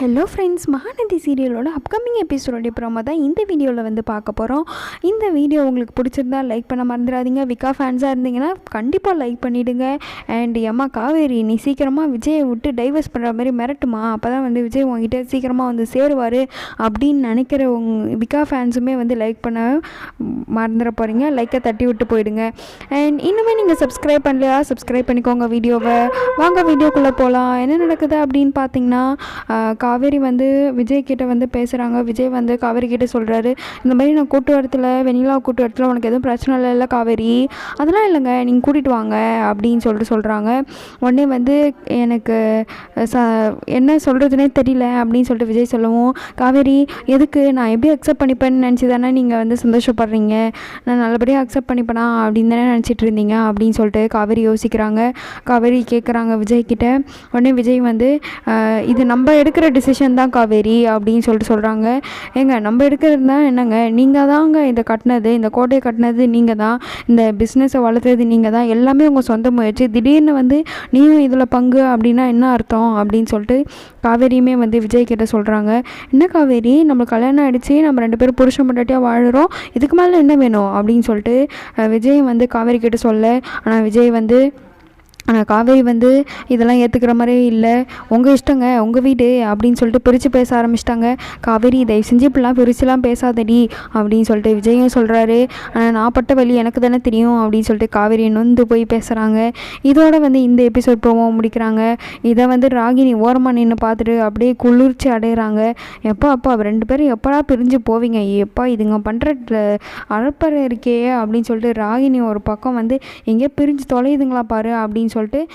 Hello friends Mahanadi சீரியலோட upcoming எபிசோடோடைய promo தான் இந்த வீடியோவில் வந்து பார்க்க போகிறோம் இந்த வீடியோ உங்களுக்கு பிடிச்சிருந்தா லைக் பண்ண மறந்துடாதீங்க. விகா ஃபேன்ஸாக இருந்தீங்கன்னா கண்டிப்பாக லைக் பண்ணிவிடுங்க அண்ட் எம்மா காவேரி நீ சீக்கிரமாக விஜயை விட்டு டைவர்ஸ் பண்ணுற மாதிரி மிரட்டுமா? அப்போ தான் வந்து விஜய் உங்ககிட்ட சீக்கிரமாக வந்து சேருவார் அப்படின்னு நினைக்கிற உங் விகா ஃபேன்ஸுமே வந்து லைக் பண்ண மறந்துட போகிறீங்க லைக்கை தட்டி விட்டு போயிடுங்க. அண்ட் இன்னுமே நீங்கள் சப்ஸ்கிரைப் பண்ணலையா? சப்ஸ்கிரைப் பண்ணிக்கோங்க வீடியோவை வாங்க வீடியோக்குள்ளே போகலாம் என்ன நடக்குது அப்படின்னு பார்த்தீங்கன்னா காவேரி வந்து விஜய் கிட்ட வந்து பேசுகிறாங்க விஜய் வந்து காவேரி கிட்ட சொல்கிறாரு இந்த மாதிரி நான் கூட்டு வரத்தில் வெண்ணிலா கூட்டு வரத்தில் உனக்கு எதுவும் பிரச்சனை இல்லை இல்லை காவேரி? அதெல்லாம் இல்லைங்க. நீங்கள் கூட்டிகிட்டு வாங்க அப்படின்னு சொல்லிட்டு சொல்கிறாங்க உடனே வந்து எனக்கு ச என்ன சொல்கிறதுனே தெரியல அப்படின்னு சொல்லிட்டு விஜய் சொல்லவும் காவேரி எதுக்கு? நான் எப்படி அக்செப்ட் பண்ணிப்பேன்னு நினச்சி தானே நீங்கள் வந்து சந்தோஷப்படுறீங்க? நான் நல்லபடியாக அக்செப்ட் பண்ணிப்பேனா? அப்படின்னு தானே நினச்சிட்டு இருந்தீங்க அப்படின்னு சொல்லிட்டு காவேரி யோசிக்கிறாங்க. காவேரி கேட்குறாங்க விஜய் கிட்ட. உடனே விஜய் வந்து இது நம்ம எடுக்கிற டிசிஷன் தான் காவேரி அப்படின்னு சொல்லிட்டு சொல்கிறாங்க ஏங்க நம்ம எடுக்கிறது தான் என்னங்க? நீங்கள் தாங்க இதை கட்டினது இந்த கோட்டையை கட்டினது நீங்கள் தான். இந்த பிஸ்னஸை வளர்த்தது நீங்கள் தான். எல்லாமே உங்கள் சொந்த முயற்சி. திடீர்னு வந்து நீயும் இதில் பங்கு அப்படின்னா என்ன அர்த்தம்? அப்படின்னு சொல்லிட்டு காவேரியுமே வந்து விஜய் கிட்ட சொல்கிறாங்க என்ன காவேரி? நம்ம கல்யாணம் ஆகிடுச்சு நம்ம ரெண்டு பேரும் புருஷன் பொண்டாட்டியாக வாழ்கிறோம் இதுக்கு மேலே என்ன வேணும்? அப்படின்னு சொல்லிட்டு விஜய் வந்து காவேரி கிட்ட சொல்ல. ஆனால் விஜய் வந்து ஆனால் காவேரி வந்து இதெல்லாம் ஏற்றுக்கிற மாதிரியே இல்லை. உங்கள் இஷ்டங்க உங்கள் வீடு அப்படின்னு சொல்லிட்டு பிரித்து பேச ஆரம்பிச்சிட்டாங்க. காவேரி தயவு செஞ்சு இப்படிலாம் பிரிச்சுலாம் பேசாதடி அப்படின்னு சொல்லிட்டு விஜயும் சொல்கிறாரு ஆனால் நான் பட்ட வழி எனக்கு தானே தெரியும் அப்படின்னு சொல்லிட்டு காவேரி நொந்து போய் பேசுகிறாங்க இதோட வந்து இந்த எபிசோட் ப்ரோமோ முடிக்கிறாங்க. இதை வந்து ராகினி ஓரமாக நின்று பார்த்துட்டு அப்படியே குளிர்ச்சி அடைகிறாங்க எப்போ அப்பா ரெண்டு பேரும் எப்படா பிரிஞ்சு போவீங்க? எப்பா இதுங்க பண்ணுற அழப்பறை இருக்கே அப்படின்னு சொல்லிட்டு ராகினி ஒரு பக்கம் வந்து எங்கேயோ பிரிஞ்சு தொலையுதுங்களா பாரு அப்படின்னு சொல்லி சொல்லிட்டு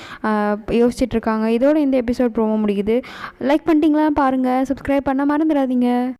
யோசிச்சுட்ருக்காங்க. இதோட இந்த எபிசோட் ப்ரோமோ முடியுது. லைக் பண்ணிட்டீங்களா? பாருங்கள் சப்ஸ்கிரைப் பண்ண மறந்துடாதீங்க.